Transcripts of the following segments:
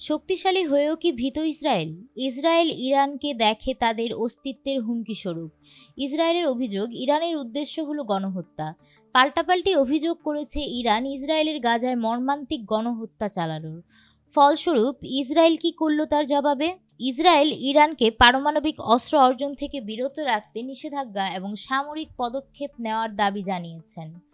শক্তিশালী হয়েও কি ভীত ইসরায়েল? ইসরায়েল ইরানকে দেখে তাদের অস্তিত্বের হুমকি স্বরূপ। ইসরায়েলের অভিযোগ, ইরানের উদ্দেশ্য হলো গণহত্যা। পাল্টাপাল্টি অভিযোগ করেছে ইরান ইসরায়েলের গাজায় মর্মান্তিক গণহত্যা চালানোর। ফলস্বরূপ, ইসরায়েল কি করল তার জবাবে? ইসরায়েল ইরানকে পারমাণবিক অস্ত্র অর্জন থেকে বিরত রাখতে নিষেধাজ্ঞা এবং সামরিক পদক্ষেপ নেওয়ার দাবি জানিয়েছেন।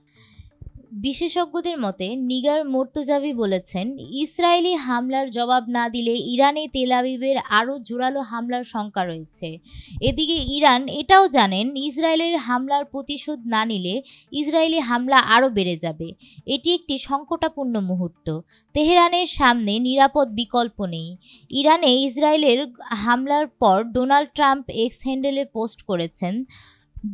বিশেষজ্ঞদের মতে, নিগার মোর্তজাভি বলেছেন, ইসরায়েলি হামলার জবাব না দিলে ইরানে তেল আবিবের আরও জোরালো হামলার শঙ্কা রয়েছে। এদিকে ইরান এটাও জানেন, ইসরায়েলের হামলার প্রতিশোধ না নিলে ইসরায়েলি হামলা আরও বেড়ে যাবে। এটি একটি সংকটাপূর্ণ মুহূর্ত। তেহরানের সামনে নিরাপদ বিকল্প নেই। ইরানে ইসরায়েলের হামলার পর ডোনাল্ড ট্রাম্প এক্স হ্যান্ডেলে পোস্ট করেছেন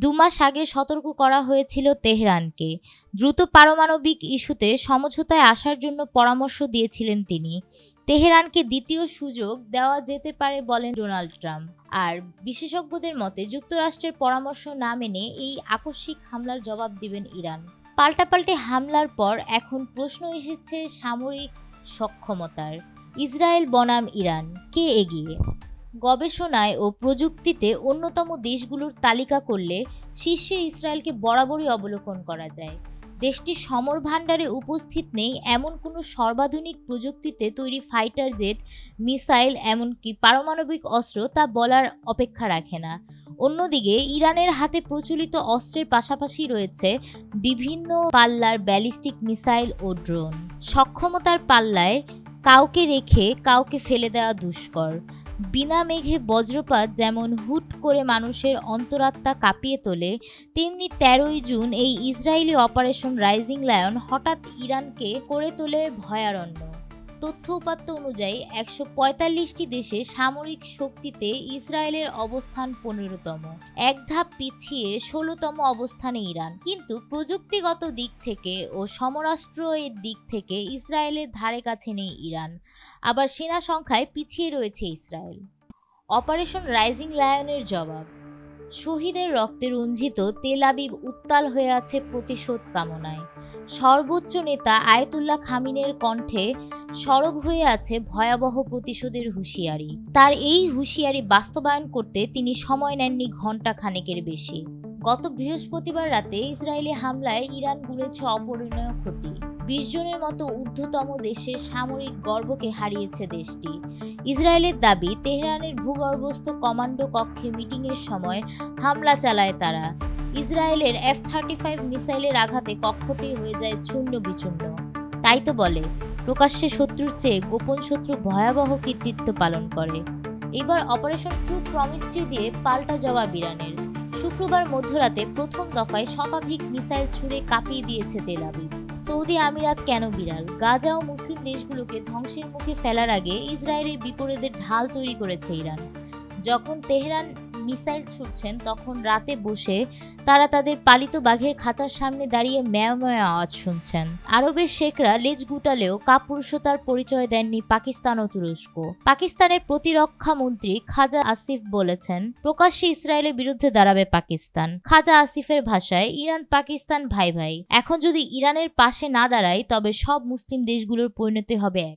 দু মাস আগে সতর্ক করা হয়েছিল তেহরানকে। দ্রুত পারমাণবিক ইস্যুতে সমঝোতায় আসার জন্য পরামর্শ দিয়েছিলেন তিনি। তেহরানকে দ্বিতীয় সুযোগ দেওয়া যেতে পারে বলেন ডোনাল্ড ট্রাম্প। আর বিশেষজ্ঞদের মতে, যুক্তরাষ্ট্রের পরামর্শ না মেনে এই আকস্মিক হামলার জবাব দিবেন ইরান। পাল্টাপাল্টে হামলার পর এখন প্রশ্ন এসেছে সামরিক সক্ষমতার। ইসরায়েল বনাম ইরান, কে এগিয়ে? গবেষণায় ও প্রযুক্তিতে অন্যতম দেশগুলোর তালিকা করলে শীর্ষে ইসরায়েলকে বরাবরই অবলোকন করা যায়। দেশটির সমর ভাণ্ডারে উপস্থিত নেই এমন কোনো সর্বাধুনিক প্রযুক্তিতে তৈরি ফাইটার জেট, মিসাইল, এমনকি পারমাণবিক অস্ত্র তা বলার অপেক্ষা রাখে না। অন্যদিকে, ইরানের হাতে প্রচলিত অস্ত্রের পাশাপাশি রয়েছে বিভিন্ন পাল্লার ব্যালিস্টিক মিসাইল ও ড্রোন। সক্ষমতার পাল্লায় কাউকে রেখে কাউকে ফেলে দেওয়া দুষ্কর। বিনা মেঘে বজ্রপাত যেমন হুট করে মানুষের অন্তরাত্মা কাঁপিয়ে তোলে, তেমনি তেরোই জুন এই ইসরায়েলি অপারেশন রাইজিং লায়ন হঠাৎ ইরানকে করে তোলে ভয়ারণ্য। তথ্য উপাত্ত অনুযায়ী একশো পঁয়তাল্লিশটি দেশে সামরিক শক্তিতে ইসরায়েলের অবস্থান পনেরোতম। এক ধাপ পিছিয়ে ষোলোতম অবস্থানে ইরান। কিন্তু প্রযুক্তিগত দিক থেকে ও সমরাষ্ট্র এর দিক থেকে ইসরায়েলের ধারে কাছে নেই ইরান। আবার সেনা সংখ্যায় পিছিয়ে রয়েছে ইসরায়েল। অপারেশন রাইজিং লায়নের জবাব। শহীদের রক্তে রঞ্জিত তেল আবিব উত্তাল হয়ে আছে প্রতিশোধ কামনায়। সর্বোচ্চ নেতা আয়তুল্লাহ খামিনের কণ্ঠে সরব হয়ে আছে ভয়াবহ প্রতিশোধের হুঁশিয়ারি। তার এই হুঁশিয়ারি বাস্তবায়ন করতে তিনি সময় নেননি ঘণ্টা খানেকের বেশি। গত বৃহস্পতিবার রাতে ইসরায়েলি হামলায় ইরান গুলেছে অপরিণয় ক্ষতি। বিশ জনের মতো ঊর্ধ্বতম দেশের সামরিক গর্বকে হারিয়েছে দেশটি। ইসরায়েলের দাবি, তেহরানের ভূগর্ভস্থ কমান্ডো কক্ষে মিটিংয়ের সময় হামলা চালায় তারা। ইসরায়েলের এফ থার্টি ফাইভ মিসাইলের আঘাতে কক্ষটি হয়ে যায় চূর্ণ বিচূর্ণ তাই তো বলে প্রকাশ্যে শত্রুর চেয়ে গোপন শত্রু ভয়াবহ কৃতিত্ব পালন করে। এবার অপারেশন ট্রু প্রমিস্ট্রি দিয়ে পাল্টা জবাব ইরানের। শুক্রবার মধ্যরাতে প্রথম দফায় শতাধিক মিসাইল ছুড়ে কাঁপিয়ে দিয়েছে তেলাবি সৌদি আমিরাত কেন বিড়াল? গাজা ও মুসলিম দেশগুলোকে ধ্বংসের মুখে ফেলার আগে ইসরায়েলের বিপরীতের ঢাল তৈরি করেছে ইরান। যখন তেহরান মিসাইল ছুটছেন, তখন রাতে বসে তারা তাদের পালিত বাঘের খাঁচার সামনে দাঁড়িয়ে ম্যাও ম্যাও আওয়াজ শুনছেন। আরবের শেখরা লেজ গুটালেও কাপুরুষতার পরিচয় দেননি পাকিস্তান ও তুরস্ক। পাকিস্তানের প্রতিরক্ষা মন্ত্রী খাজা আসিফ বলেছেন, প্রকাশ্যে ইসরায়েলের বিরুদ্ধে দাঁড়াবে পাকিস্তান। খাজা আসিফের ভাষায়, ইরান পাকিস্তান ভাই ভাই। এখন যদি ইরানের পাশে না দাঁড়ায়, তবে সব মুসলিম দেশগুলোর পরিণতি হবে এক।